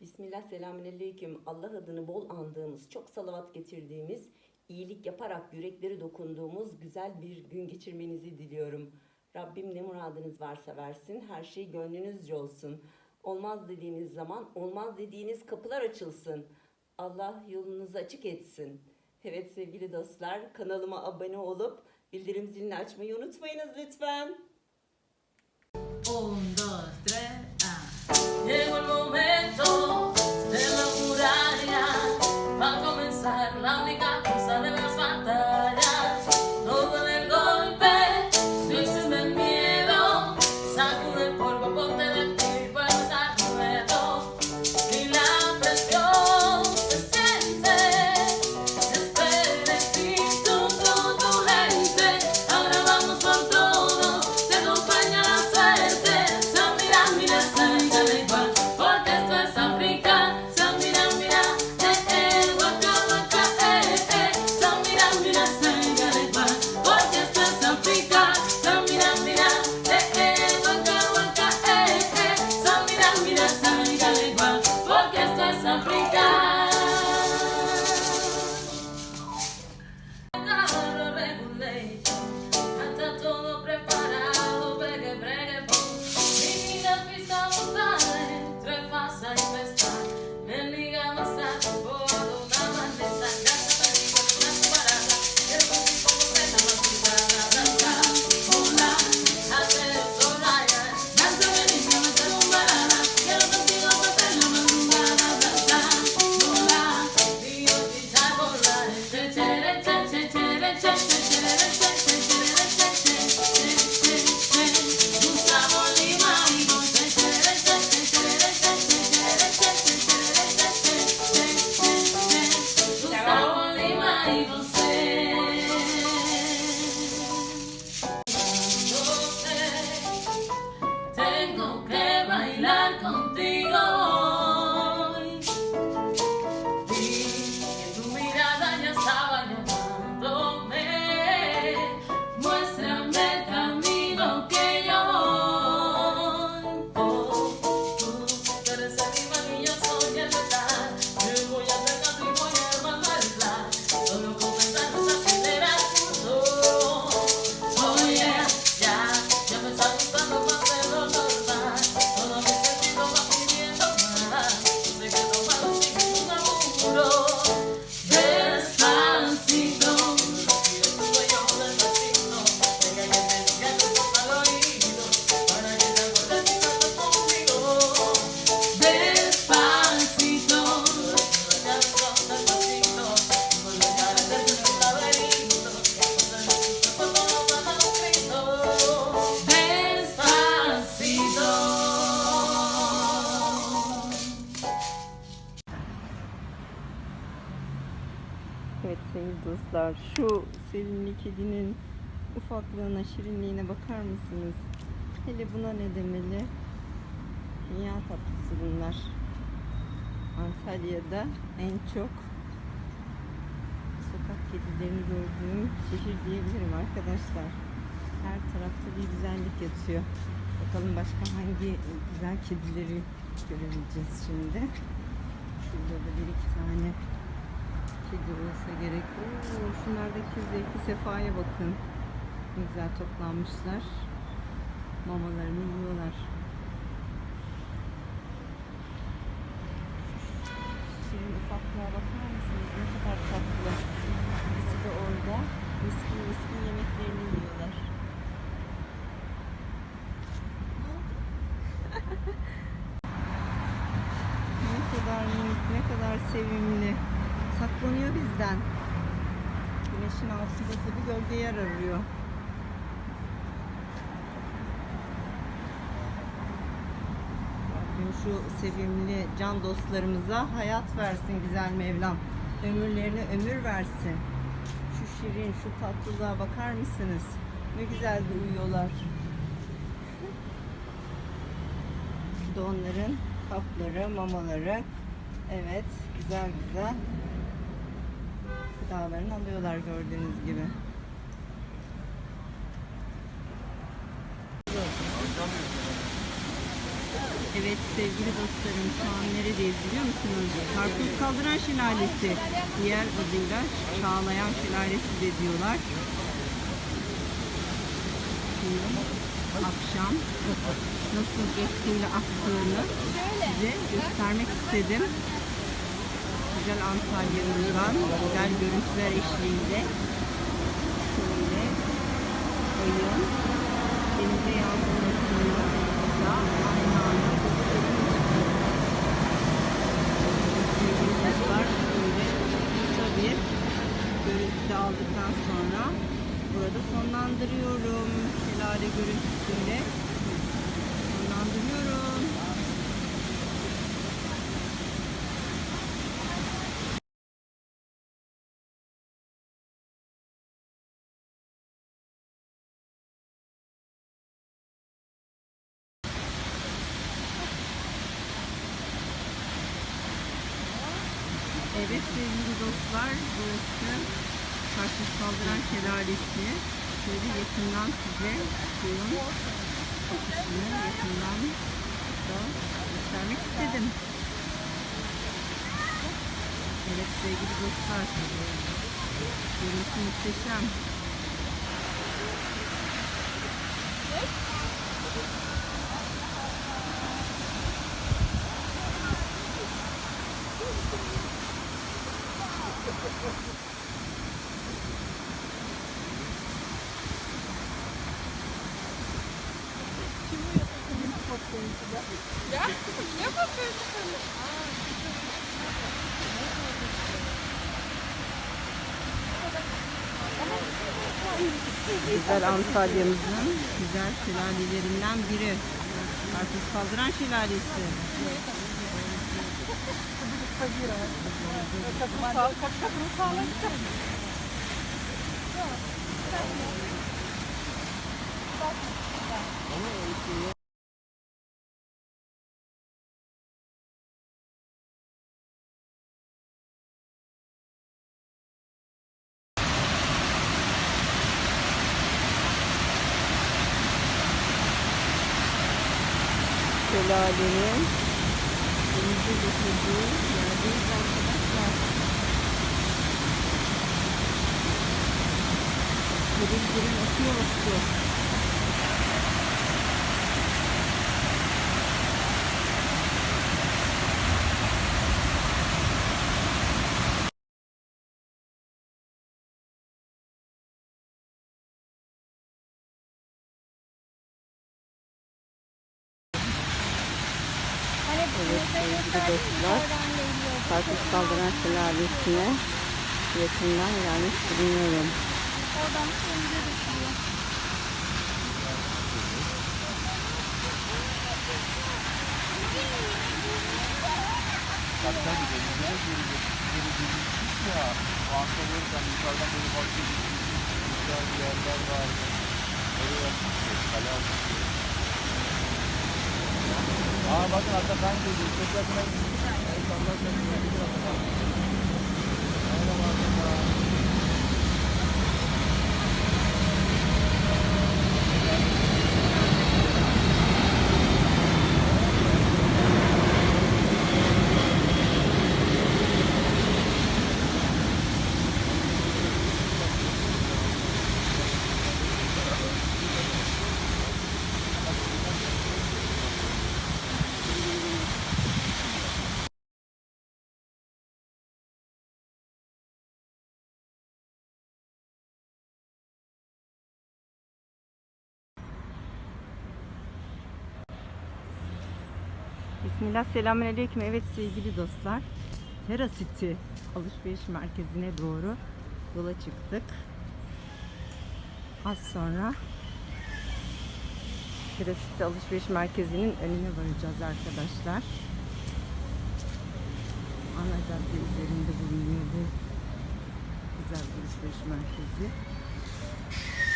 Bismillah selamünaleyküm. Allah adını bol andığımız, çok salavat getirdiğimiz, iyilik yaparak yürekleri dokunduğumuz güzel bir gün geçirmenizi diliyorum. Rabbim ne muradınız varsa versin, her şey gönlünüzce olsun. Olmaz dediğiniz zaman, olmaz dediğiniz kapılar açılsın. Allah yolunuzu açık etsin. Evet sevgili dostlar, kanalıma abone olup bildirim zilini açmayı unutmayınız lütfen. 1, 2, 3, 1. Evet sevgili dostlar şu sevimli kedinin ufaklığına şirinliğine bakar mısınız? Hele buna ne demeli? Dünya tatlısı bunlar. Antalya'da en çok sokak kedilerini gördüğüm şehir diyebilirim arkadaşlar. Her tarafta bir güzellik yatıyor. Bakalım başka hangi güzel kedileri görebileceğiz şimdi. Şurada da bir iki tane olsa gerek. Oo, şunlardaki zevki sefaya bakın. Güzel toplanmışlar. Mamalarını yiyorlar. Şirin ufaklığa bakar mısınız? Ne kadar tatlı. İkisi de orada. Miskin miskin yemeklerini yiyorlar. ne kadar minik, ne kadar sevimli. Saklanıyor bizden. Güneşin altında tabii gölge yer arıyor. Rabbim şu sevimli can dostlarımıza hayat versin güzel Mevlam. Ömürlerine ömür versin. Şu şirin, şu tatlılığa bakar mısınız? Ne güzel de uyuyorlar. Şu onların kapları, mamaları. Evet, güzel güzel gıdalarını alıyorlar gördüğünüz gibi. Evet sevgili dostlarım şu an neredeyiz biliyor musunuz? Karpuz Kaldıran Şelalesi. Diğer adıyla Çağlayan Şelalesi de diyorlar. Şimdi akşam nasıl etkili aktığını size göstermek istedim. Güzel Antalya'mızdan güzel görüntüler eşliğinde şöyle ayın denize yansımasını da aynı anda gösteriyoruz. Sevgili dostlar böyle kısa bir görüntü de aldıktan sonra burada sonlandırıyorum. Şelale görüntüsünde sonlandırıyorum. Evet sevgili dostlar burası Karpuz Kaldıran Şelalesi. Şöyle yakından size suyun akışını yakından da göstermek istedim. Evet sevgili dostlar. Görüntü muhteşem. Güzel Antalya'mızın güzel şelalelerinden biri. Karpuz Kaldıran Şelalesi. Как русалка, Gırıl gırıl akıyor su. Evet sevgili dostlar. Karpuz Kaldıran yakından gelmiş bulunuyorum. Tabii tabii denizlere geri geri geri ya. O Antalya'dan yukarıdan böyle bakıyor. Güzel bir yerler var. Oraya yapmışlar. Kale almışlar. Aa bakın Atakan geliyor. Çok yakına gidiyor. Evet Allah yakına gidiyor Bismillah selamünaleyküm. Evet sevgili dostlar. Terra City alışveriş merkezine doğru yola çıktık. Az sonra Terra City alışveriş merkezinin önüne varacağız arkadaşlar. Ana cadde üzerinde bulunuyor bu güzel alışveriş merkezi.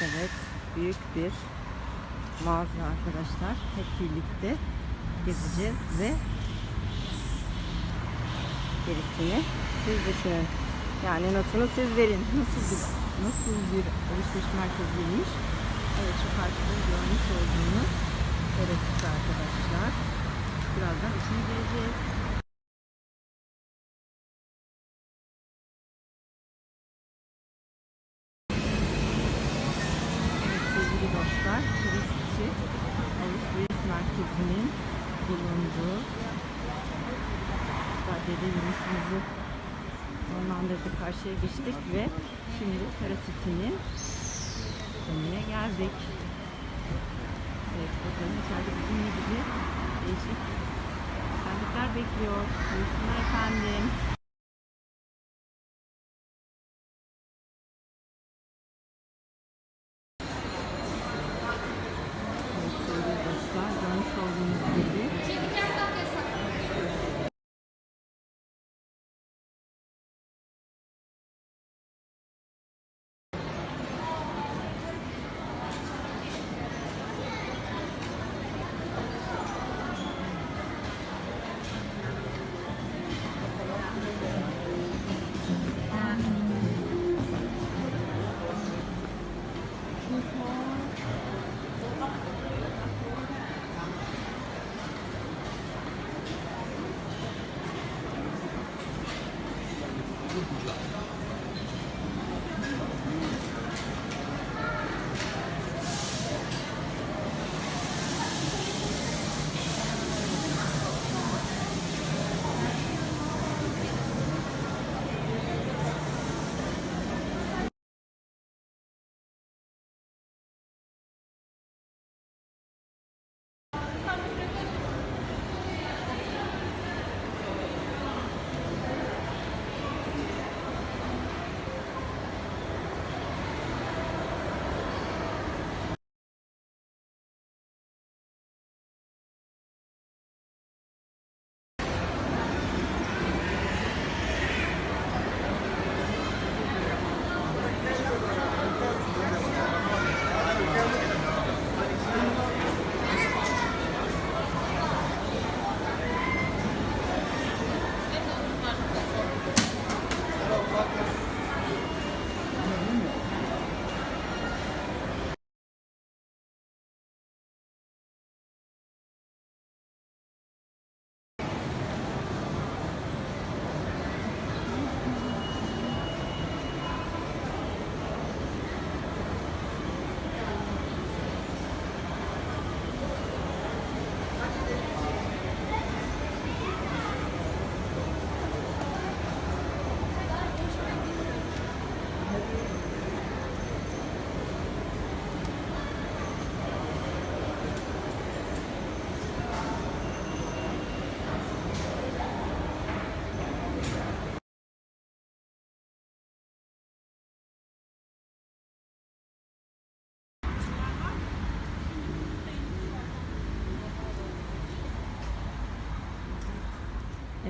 Evet, büyük bir mağaza arkadaşlar. Hep birlikte gezeceğiz ve gerisini siz düşünün. Yani notunu siz verin. Nasıl bir, nasıl bir alışveriş merkeziymiş. Evet şu karşıda görmüş olduğunuz terası arkadaşlar. Birazdan içine gireceğiz. Evet sevgili dostlar, turistçi alışveriş merkezinin bulunduğu caddede yürüyüşümüzü sonlandırdık, karşıya geçtik ve şimdi Terasiti'nin önüne geldik. Evet, bakalım içeride bizimle gibi değişik güzellikler bekliyor. Buyursunlar efendim.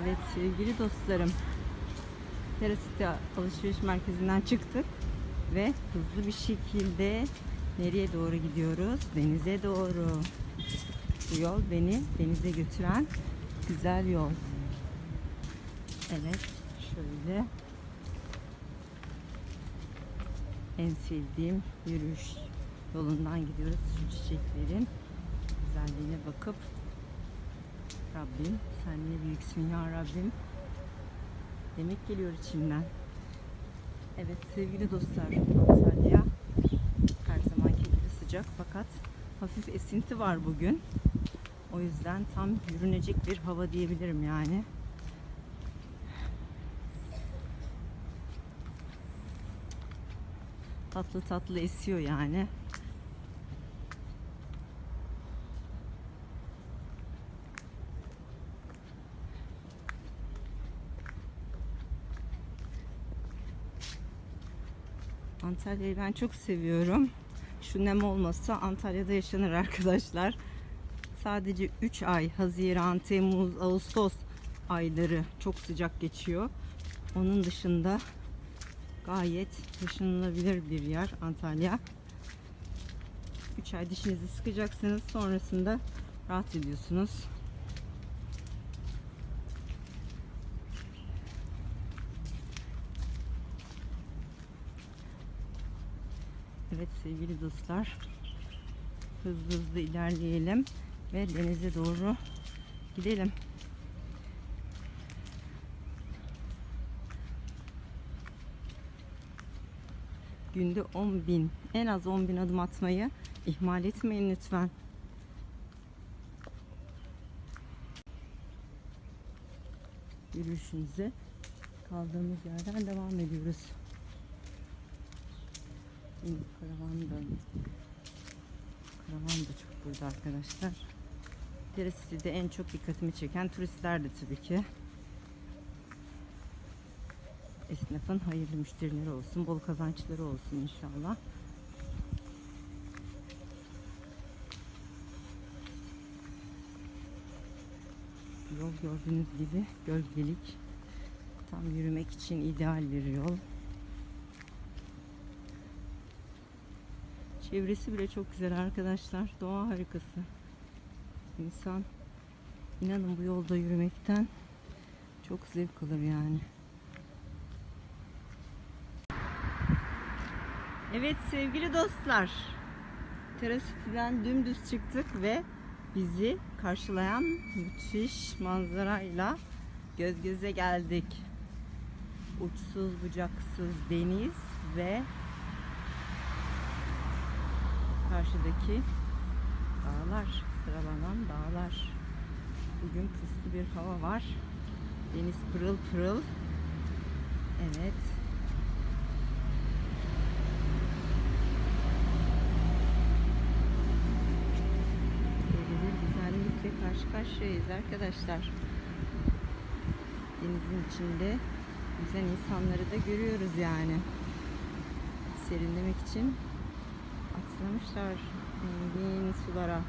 Evet sevgili dostlarım. Terasite alışveriş merkezinden çıktık ve hızlı bir şekilde nereye doğru gidiyoruz? Denize doğru. Bu yol beni denize götüren güzel yol. Evet şöyle en sevdiğim yürüyüş yolundan gidiyoruz. Şu çiçeklerin güzelliğine bakıp Rabbim sen ne büyüksün ya Rabbim demek geliyor içimden. Evet sevgili dostlar Antalya her zamanki gibi sıcak fakat hafif esinti var bugün. O yüzden tam yürünecek bir hava diyebilirim yani. Tatlı tatlı esiyor yani. Antalya'yı ben çok seviyorum. Şu nem olmasa Antalya'da yaşanır arkadaşlar. Sadece 3 ay Haziran, Temmuz, Ağustos ayları çok sıcak geçiyor. Onun dışında gayet yaşanılabilir bir yer Antalya. 3 ay dişinizi sıkacaksınız. Sonrasında rahat ediyorsunuz. Evet sevgili dostlar. Hızlı hızlı ilerleyelim ve denize doğru Gidelim. Günde 10 bin, en az 10 bin adım atmayı ihmal etmeyin lütfen. Yürüyüşümüze kaldığımız yerden devam ediyoruz. Yine karavan da karavan da çok burada arkadaşlar. Deresi'de en çok dikkatimi çeken turistler de tabii ki. Esnafın hayırlı müşterileri olsun, bol kazançları olsun inşallah. Yol gördüğünüz gibi gölgelik. Tam yürümek için ideal bir yol. Çevresi bile çok güzel arkadaşlar. Doğa harikası. İnsan inanın bu yolda yürümekten çok zevk alır yani. Evet sevgili dostlar. Terasiti'den dümdüz çıktık ve bizi karşılayan müthiş manzarayla göz göze geldik. Uçsuz bucaksız deniz ve karşıdaki dağlar, sıralanan dağlar. Bugün puslu bir hava var. Deniz pırıl pırıl. Evet. Böyle bir güzellikle karşı karşıyayız arkadaşlar. Denizin içinde güzel insanları da görüyoruz yani. Serinlemek için atlamışlar engin sulara.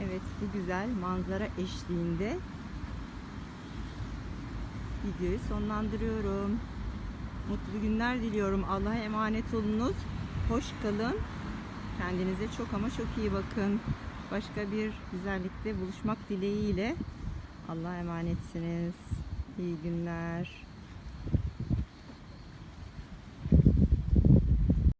Evet bu güzel manzara eşliğinde videoyu sonlandırıyorum. Mutlu günler diliyorum. Allah'a emanet olunuz. Hoş kalın. Kendinize çok ama çok iyi bakın. Başka bir güzellikte buluşmak dileğiyle Allah'a emanetsiniz. İyi günler.